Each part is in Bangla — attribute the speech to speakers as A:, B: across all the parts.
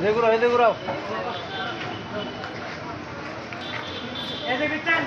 A: এদিকে ঘুরাও এদিকে ঘুরাও
B: দেখখানে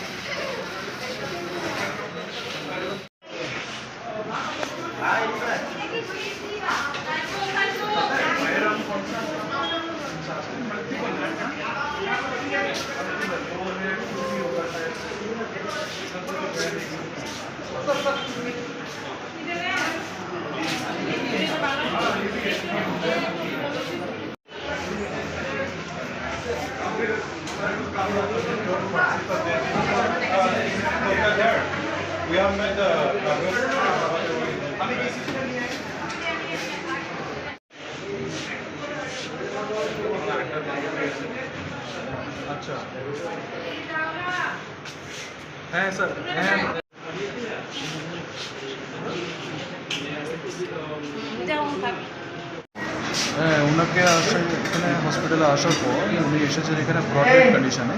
C: We have made the. আচ্ছা হ্যাঁ স্যার হ্যাঁ হ্যাঁ ওনাকে আসা এখানে হসপিটালে আসার পর উনি এসেছেন এখানে ব্রডহেড কন্ডিশনে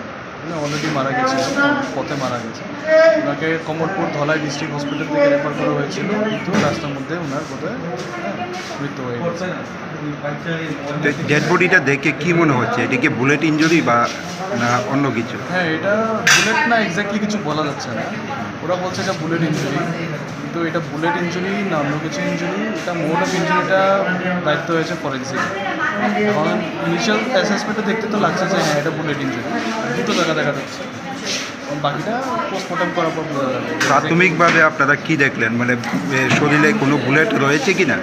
C: অলরেডি মারা গেছে পথে মারা গেছে। ওনাকে কমলপুর ধলাই ডিস্ট্রিক্ট হসপিটাল থেকে রেফার করা হয়েছিল কিন্তু রাস্তার মধ্যে ওনার বোধহয় হ্যাঁ, মৃত্যু হয়ে গেছে।
D: ডেড বডিটা দেখে কি মনে হচ্ছে? এটা কি বুলেট ইঞ্জুরি বা না অন্য কিছু?
C: হ্যাঁ এটা বুলেট না এক্স্যাক্টলি কিছু বলা যাচ্ছে না। ওরা বলছে যে বুলেট ইঞ্জুরি কিন্তু এটা বুলেট ইঞ্জুরি না অন্য কিছু ইঞ্জুরি এটা মোড অফ ইঞ্জুরিটা দায়িত্ব হয়েছে ফরেন্সিক। এখন ইনিশিয়াল অ্যাসেসমেন্টে দেখতে তো লাগছে যে হ্যাঁ এটা বুলেট ইঞ্জুরি দুটো জায়গা
D: প্রাথমিকভাবে আপনারা কি দেখলেন? মানে শরীরে কোনো বুলেট রয়েছে কি না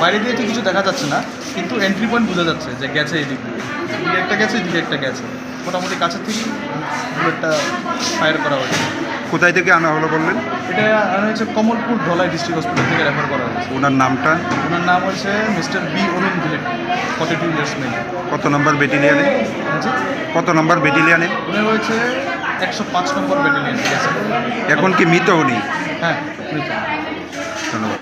C: বাইরে দিয়ে ঠিক কিছু দেখা যাচ্ছে না কিন্তু এন্ট্রি পয়েন্ট বোঝা যাচ্ছে যে গেছে এদিক দিয়ে। একটা গেছে এদিকে একটা গেছে। মোটামুটি কাছের থেকেই বুলেটটা ফায়ার করা হয়েছে।
D: কোথায় থেকে আনা হলো বললেন?
C: এটা আনা হয়েছে কমলপুর ধলাই ডিস্ট্রিক্ট হসপিটাল থেকে রেফার করা হয়েছে।
D: ওনার নামটা?
C: ওনার নাম হচ্ছে মিস্টার বি অরুণ ভিলেট ফর্টি টু ইয়ার্স মেল
D: কত নম্বর ব্যাটালিয়ানে
C: আচ্ছা।
D: কত নম্বর ব্যাটালিয়ানে
C: উনি হয়েছে একশো পাঁচ নম্বর ব্যাটালিয়ন
D: এখন কি মৃত উনি?
C: হ্যাঁ মৃত।
D: ধন্যবাদ।